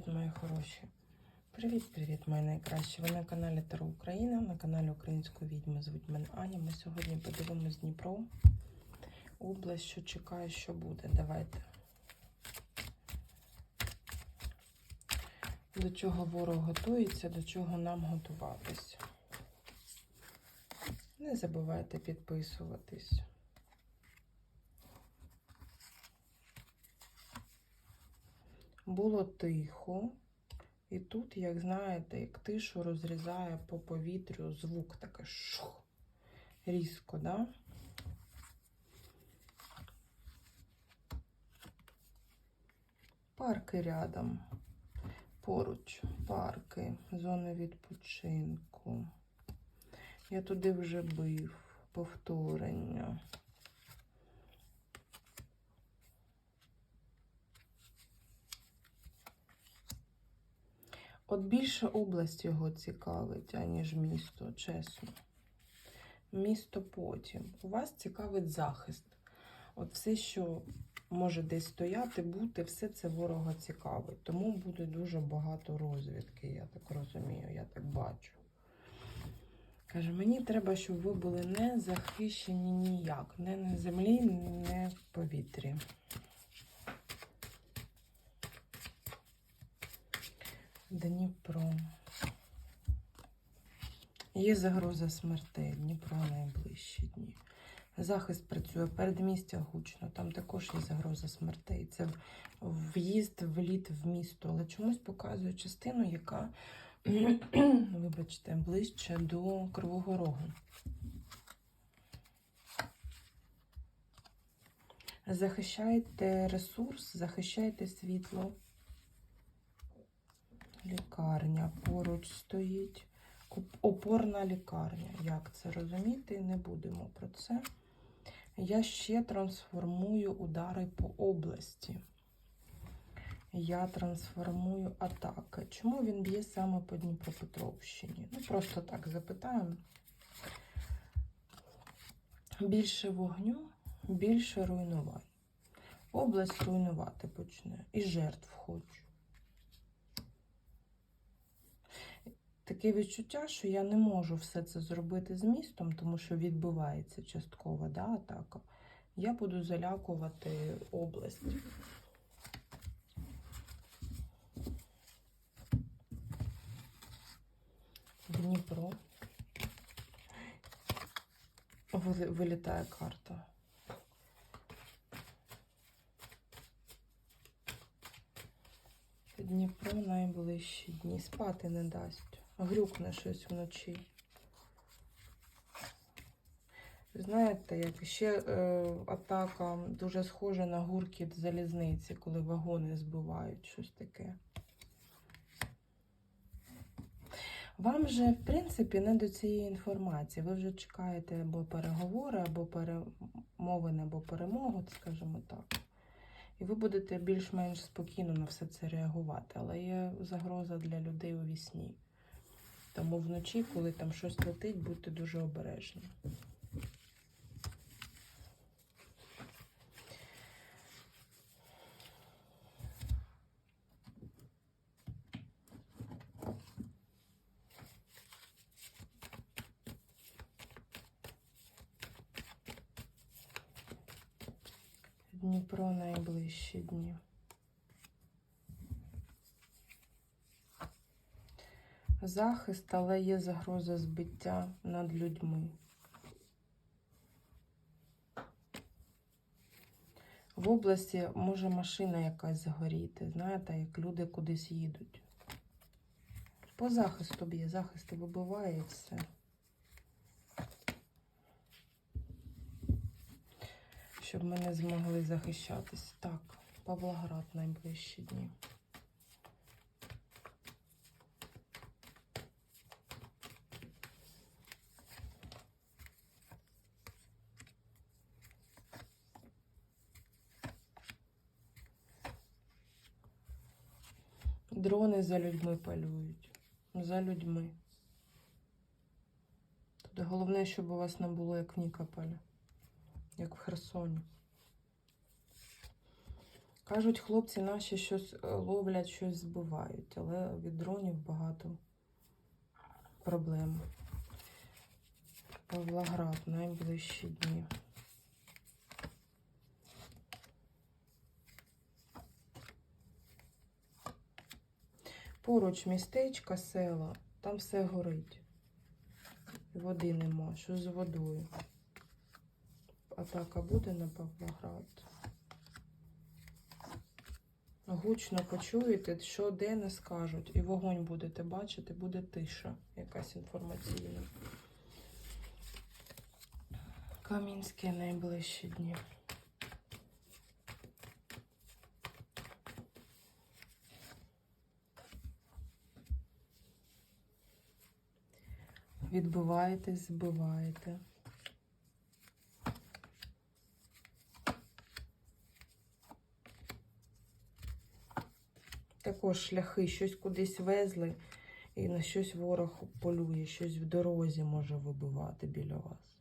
Привіт, мої хороші. Привіт-привіт, мої найкращі. Ви на каналі Таро Україна, на каналі Української відьми. Звуть мене Аня. Ми сьогодні подивимось Дніпро. Область, що чекає, що буде. Давайте. До чого ворог готується, до чого нам готуватись. Не забувайте підписуватись. Було тихо. І тут, як знаєте, як тишу розрізає по повітрю звук таке шух. Різко, да? Парки рядом. Поруч парки, зони відпочинку. Я туди вже бив, повторення. От більше область його цікавить, аніж місто, чесно. Місто потім. У вас цікавить захист. От все, що може десь стояти, бути, все це ворога цікавить. Тому буде дуже багато розвідки, я так розумію, я так бачу. Каже, мені треба, щоб ви були не захищені ніяк, не на землі, не в повітрі. Дніпро. Є загроза смертей. Дніпро найближчі дні. Захист працює передмістя гучно. Там також є загроза смертей. Це в'їзд, вліт в місто. Але чомусь показує частину, яка, вибачте, ближче до Кривого Рогу. Захищайте ресурс, захищайте світло. Лікарня поруч стоїть. Опорна лікарня. Як це розуміти? Не будемо про це. Я ще трансформую удари по області. Я трансформую атаки. Чому він б'є саме по Дніпропетровщині? Ну, просто так запитаємо. Більше вогню, більше руйнувань. Область руйнувати почне. І жертв хочу. Таке відчуття, що я не можу все це зробити з містом, тому що відбувається часткова да, атака. Я буду залякувати область. Дніпро. Вилітає карта. Дніпро найближчі дні. Спати не дасть. Грюкне щось вночі. Знаєте, як ще е, атака дуже схожа на гуркіт залізниці, коли вагони збивають щось таке. Вам же, в принципі, не до цієї інформації. Ви вже чекаєте або переговори, або перемовини, або перемогу, скажімо так. І ви будете більш-менш спокійно на все це реагувати. Але є загроза для людей у вісні. Тому вночі, коли там щось летить, будьте дуже обережні. Дніпро найближчі дні. Захист, але є загроза збиття над людьми. В області може машина якась згоріти, знаєте, як люди кудись їдуть. По захисту б'є, захист вибиває все. Щоб ми не змогли захищатись. Так, Павлоград найближчі дні. Дрони за людьми полюють. За людьми. Тут головне, щоб у вас не було як в Нікополі, як в Херсоні. Кажуть, хлопці наші щось е, ловлять, щось збивають, але від дронів багато проблем. Павлоград найближчі дні. Поруч містечка, села, там все горить. Води нема. Що з водою? Атака буде на Павлоград. Гучно почуєте, що де не скажуть, і вогонь будете бачити, буде тиша якась інформаційна. Камінське найближчі дні. Відбиваєтесь, збиваєте. Також шляхи щось кудись везли, і на щось ворог полює, щось в дорозі може вибивати біля вас.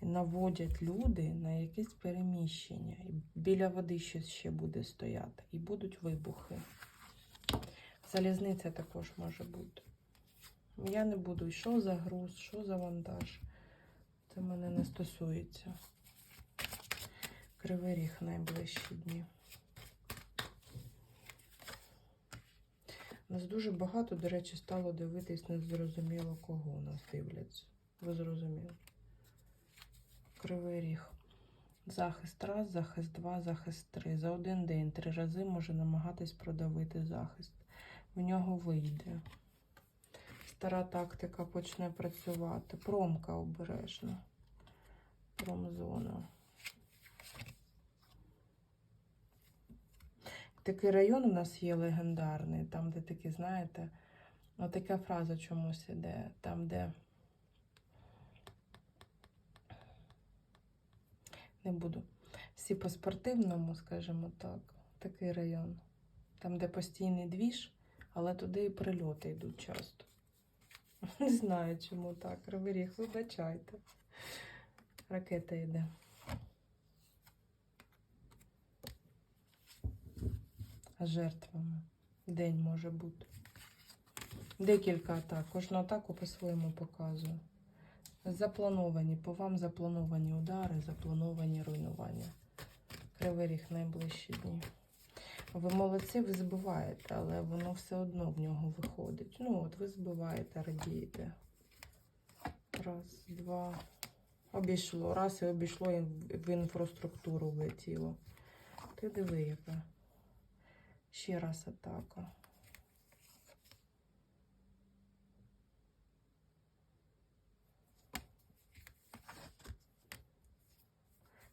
І наводять люди на якесь переміщення. І біля води щось ще буде стояти. І будуть вибухи. Залізниця також може бути. Я не буду, що за груз, що за вантаж. Це мене не стосується. Кривий ріг найближчі дні. Нас дуже багато, до речі, стало дивитись незрозуміло кого у нас дивляться. Ви зрозуміли? Кривий ріг. Захист раз, захист два, захист три. За один день три рази може намагатись продавити захист. В нього вийде. Стара тактика почне працювати. Промка обережно. Промзона. Такий район у нас є легендарний, там, де такі, знаєте, отака фраза чомусь іде, там, де не буду. Всі по спортивному, скажімо так, такий район. Там, де постійний двіж, але туди і прильоти йдуть часто. Не знаю, чому так. Кривий вибачайте. Ракета йде. А жертвами день може бути. Декілька атак. Кожну атаку по-своєму показую. Заплановані, по вам заплановані удари, заплановані руйнування. Кривий ріг найближчі дні. Ви молодці, ви збиваєте, але воно все одно в нього виходить. Ну, от ви збиваєте, радієте. Раз, два. Обійшло. Раз і обійшло в інфраструктуру влетіло. Ти диви, яка. Ще раз атака.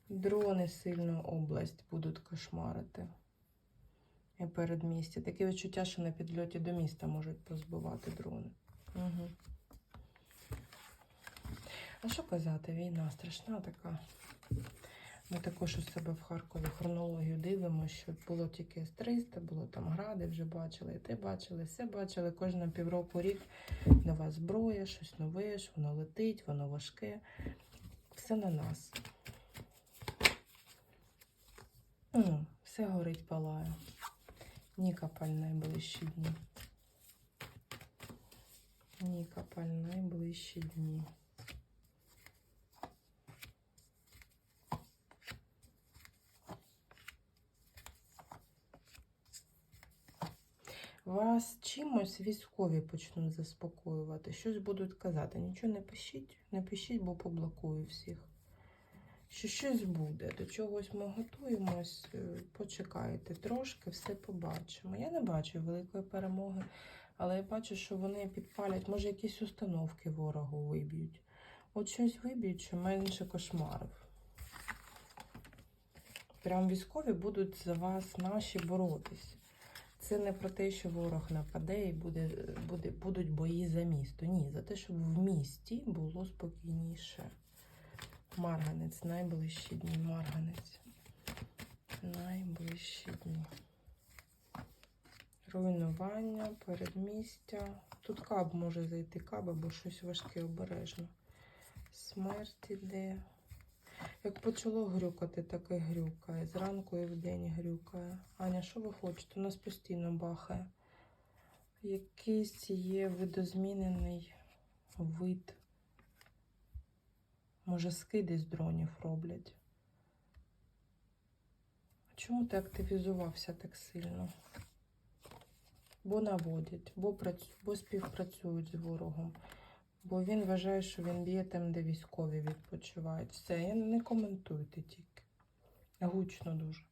Дрони сильну область будуть кошмарити. І передмістя. Таке відчуття, що на підльоті до міста можуть позбивати дрони. Угу. А що казати? Війна страшна така. Ми також у себе в Харкові хронологію дивимося, що було тільки з 300, було там гради, вже бачили, і те бачили, все бачили. Кожна півроку рік нова зброя, щось нове, що воно летить, воно важке. Все на нас. Ну, все горить, палає. Нікопаль найближчі дні. Нікопаль найближчі дні. Вас чимось військові почнуть заспокоювати, щось будуть казати. Нічого не пишіть, не пишіть, бо поблокую всіх. Що щось буде, до чогось ми готуємось, е, почекайте трошки, все побачимо. Я не бачу великої перемоги, але я бачу, що вони підпалять, може, якісь установки ворогу виб'ють. От щось виб'ють, що менше кошмарив. Прям військові будуть за вас наші боротись. Це не про те, що ворог нападе і буде, буде, будуть бої за місто. Ні, за те, щоб в місті було спокійніше. Марганець, найближчі дні, Марганець. Найближчі дні. Руйнування, передмістя. Тут каб може зайти каб або щось важке обережно. Смерть іде. Як почало грюкати, так і грюкає. Зранку і вдень грюкає. Аня, що ви хочете? У нас постійно бахає. Якийсь є видозмінений вид. Може, скиди з дронів роблять. Чому ти активізувався так сильно? Бо наводять, бо, працю... бо співпрацюють з ворогом. Бо він вважає, що він б'є там, де військові відпочивають. Все, я не коментуйте тільки. Гучно дуже.